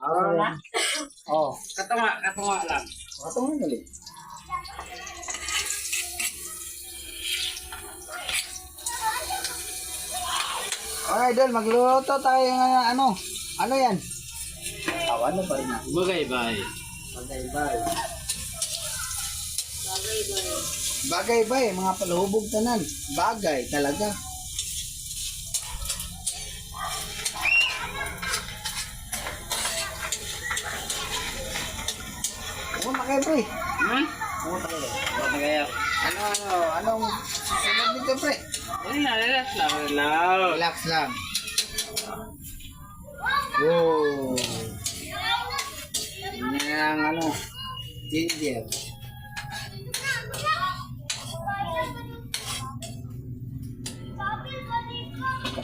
Na? Oh, Katunga, katunga lang. ito nga gali. Okay, Idol, magluluto tayo ng ano. Ano yan? Awan mo pa rin na. Bagay-bagay. Bagay-bay. Bagay-bay, mga palahubog tanan. Bagay talaga. Na kayo, pre? Hmm? Na kayo? Bagay. Ano, ano, anong susunod dito, pre? Ano na, relax lang, relax. Relax lang. Wow. Yan ang ano, ginger.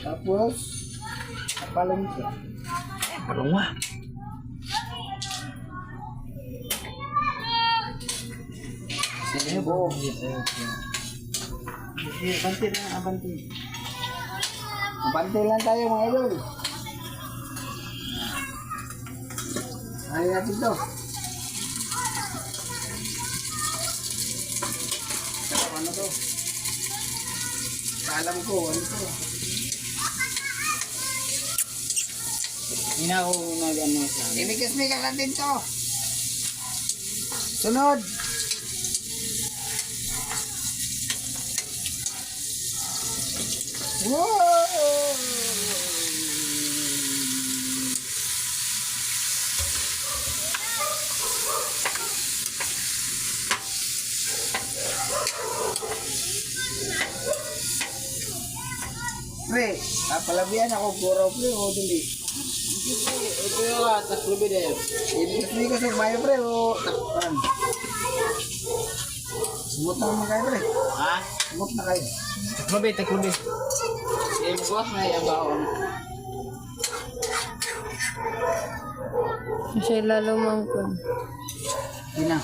Tapos, kapalong siya. Palunga. Sinibo. Abante na, abante. Abante lang tayo mga idol. Ay natin to. Ano to? Alam ko, ano to? Hindi na ako nag-ano sa amin. Imigas-migas lang din to. Sunod. Wow! Pre, papalabihan ako guraw pre o dili. Ito yung ah, tas lubi din. Imigas-migas ang bayo pre o takpan. Sumot na naman kayo pre. Ha? Sumot na kayo. Lubi, tas lubi. Eh, bukas na yung baon. Siya lalumang ko. Hindi na.